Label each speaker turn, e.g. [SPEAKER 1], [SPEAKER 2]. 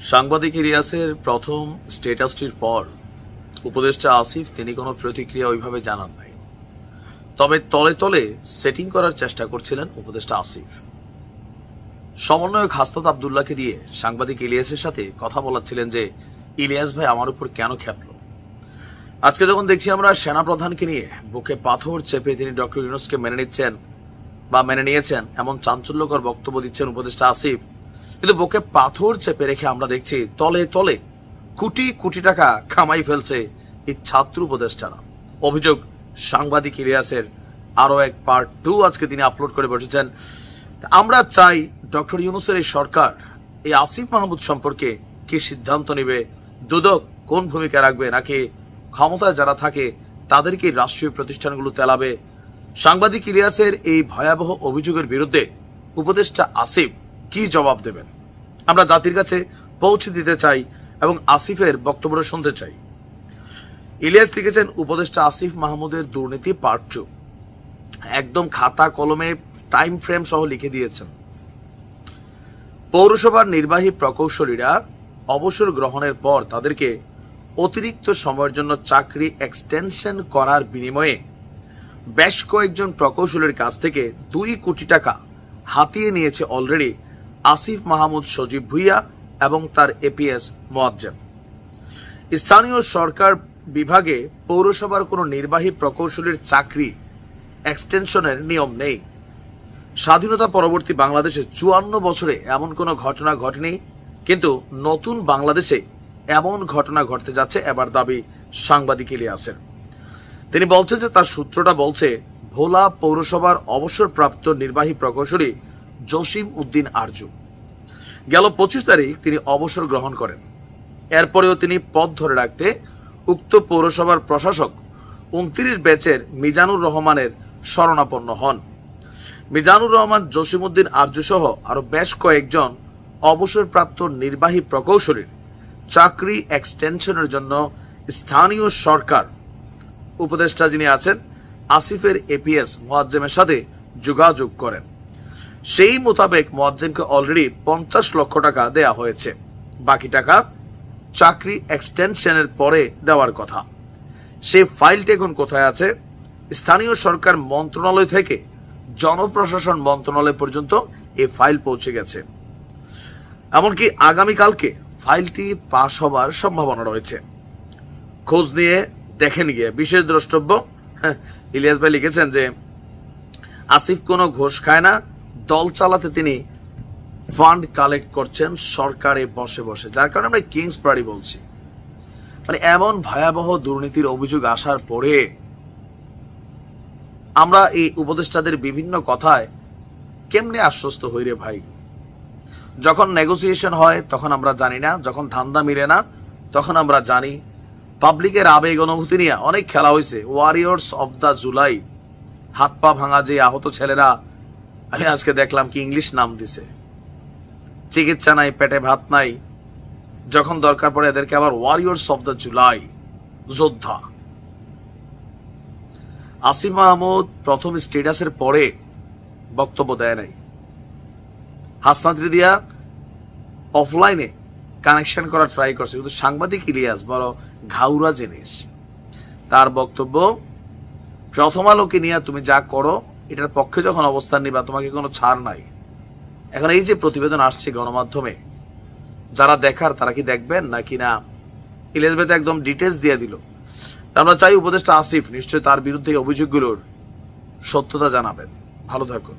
[SPEAKER 1] সাংবাদিক ইলিয়াসের প্রথম স্টেটাসটির পর উপদেষ্টা আসিফ তিনি কোনো প্রতিক্রিয়া ওইভাবে জানান নাই। তবে তলে তলে সেটিং করার চেষ্টা করছিলেন উপদেষ্টা আসিফ। সমন্বয়ক হাস্তাত আবদুল্লাহকে দিয়ে সাংবাদিক ইলিয়াসের সাথে কথা বলাচ্ছিলেন যে, ইলিয়াস ভাই আমার উপর কেন খেপল আজকে যখন দেখছি আমরা সেনাপ্রধানকে নিয়ে বুকে পাথর চেপে তিনি ডক্টর ইউনুসকে মেনে নিচ্ছেন বা মেনে নিয়েছেন, এমন চাঞ্চল্যকর বক্তব্য দিচ্ছেন উপদেষ্টা আসিফ কিন্তু বুকে পাথর চেপে রেখে আমরা দেখছি তলে তলে কোটি কোটি টাকা কামাই ফেলছে এই ছাত্র উপদেষ্টারা। অভিযোগ সাংবাদিক ইলিয়াসের আরও এক পার্ট টু আজকে তিনি আপলোড করে বসেছেন। আমরা চাই ডক্টর ইউনুসের এই সরকার, এই আসিফ মাহমুদ সম্পর্কে কি সিদ্ধান্ত নেবে, দুদক কোন ভূমিকা রাখবে, নাকি ক্ষমতায় যারা থাকে তাদেরকে রাষ্ট্রীয় প্রতিষ্ঠানগুলো তেলাবে? সাংবাদিক ইলিয়াসের এই ভয়াবহ অভিযোগের বিরুদ্ধে উপদেষ্টা আসিফ কি জবাব দেবেন? আমরা জাতির কাছে পৌঁছে দিতে চাই এবং আসিফের বক্তব্য শুনতে চাই। ইলিয়াস লিখেছেন, উপদেষ্টা আসিফ মাহমুদের দুর্নীতি পার্ট টু একদম খাতা কলমে টাইম ফ্রেম সহ লিখে দিয়েছেন। পৌরসভার নির্বাহী প্রকৌশলীরা অবসর গ্রহণের পর তাদেরকে অতিরিক্ত সময়ের জন্য চাকরি এক্সটেনশন করার বিনিময়ে বেশ কয়েকজন প্রকৌশলীর কাছ থেকে দুই কোটি টাকা হাতিয়ে নিয়েছে অলরেডি আসিফ মাহমুদ সজীব ভুইয়া এবং তার এপিএস মোয়াজ্জেম। স্থানীয় সরকার বিভাগে পৌরসভার কোনো নির্বাহী প্রকৌশলীর চাকরি এক্সটেনশনের নিয়ম নেই। স্বাধীনতা পরবর্তী বাংলাদেশে চুয়ান্ন বছরে এমন কোনো ঘটনা ঘটেনি, কিন্তু নতুন বাংলাদেশে এমন ঘটনা ঘটতে যাচ্ছে এবার দাবি সাংবাদিক ইলিয়াসের। তিনি বলছেন যে তার সূত্রটা বলছে, ভোলা পৌরসভার অবসরপ্রাপ্ত নির্বাহী প্রকৌশলী জসিম উদ্দিন আরজু। গেল পঁচিশ তারিখ তিনি অবসর গ্রহণ করেন। এরপরেও তিনি পদ ধরে রাখতে উক্ত পৌরসভার প্রশাসক উনত্রিশ ব্যাচের মিজানুর রহমানের শরণাপন্ন হন। মিজানুর রহমান জসিমউদ্দিন আরজু সহ আরও বেশ কয়েকজন অবসরপ্রাপ্ত নির্বাহী প্রকৌশলীর চাকরি এক্সটেনশনের জন্য স্থানীয় সরকার উপদেষ্টা যিনি আছেন, আসিফের এপিএস মোয়াজ্জেমের সাথে যোগাযোগ করেন। সেই মোতাবেক মোয়াজ্জেমকে অলরেডি পঞ্চাশ লক্ষ টাকা দেয়া হয়েছে। বাকি টাকা চাকরি এক্সটেনশনের পরে দেওয়ার কথা। সেই ফাইলটি এখন কোথায় আছে? স্থানীয় সরকার মন্ত্রণালয় থেকে জনপ্রশাসন মন্ত্রণালয় পর্যন্ত এই ফাইল পৌঁছে গেছে। এমনকি আগামীকালকে ফাইলটি পাশ হবার সম্ভাবনা রয়েছে। খোঁজ নিয়ে দেখেন গিয়ে। বিশেষ দ্রষ্টব্য হ্যাঁ, ইলিয়াস ভাই লিখেছেন যে আসিফ কোনো ঘোষ খায় না দল চালাতে তিনি ফান্ড কালেক্ট করছেন, সরকারে বসে বসে। যার কারণে আমরা কিংস পার্টি বলছি। মানে এমন ভয়াবহ দুর্নীতির অভিযোগ আসার পরে আমরা এই উপদেষ্টাদের বিভিন্ন কথায় কেমনে আশ্বস্ত হই রে ভাই? যখন নেগোসিয়েশন হয়, তখন আমরা জানি না। যখন ধান্দা মিলে না, তখন আমরা জানি। পাবলিকের আবেগ অনুভূতি নিয়ে অনেক খেলা হয়েছে ওয়ারিয়র্স অফ দ্য জুলাই হাত পা ভাঙা যে আহত ছেলেরা আমি আজকে দেখলাম কি ইংলিশ নাম দিছে। চিকিৎসা নাই, পেটে ভাত নাই। যখন দরকার পড়ে এদেরকে আবার ওয়ারিয়র্স অফ দ্য জুলাই যোদ্ধা। আসিম মাহমুদ প্রথম স্টেটাসের পরে বক্তব্য দেয় নাই। হাসনাত রিদিয়া অফলাইনে কানেকশন করার ট্রাই করছে, কিন্তু সাংবাদিক ইলিয়াস বড় ঘাউরা জিনিস। তার বক্তব্য, প্রথম আলোকে নিয়ে তুমি যা করো এটার পক্ষে যখন অবস্থান নিবা তোমাকে কোনো ছাড় নাই, এখন এই যে প্রতিবেদন আসছে গণমাধ্যমে, যারা দেখার তারা কি দেখবেন নাকি না? তো একদম ডিটেলস দিয়ে দিল। আমরা চাই উপদেষ্টা আসিফ, নিশ্চয়ই তার বিরুদ্ধে অভিযোগগুলোর সত্যতা জানাবেন। ভালো থাকুন।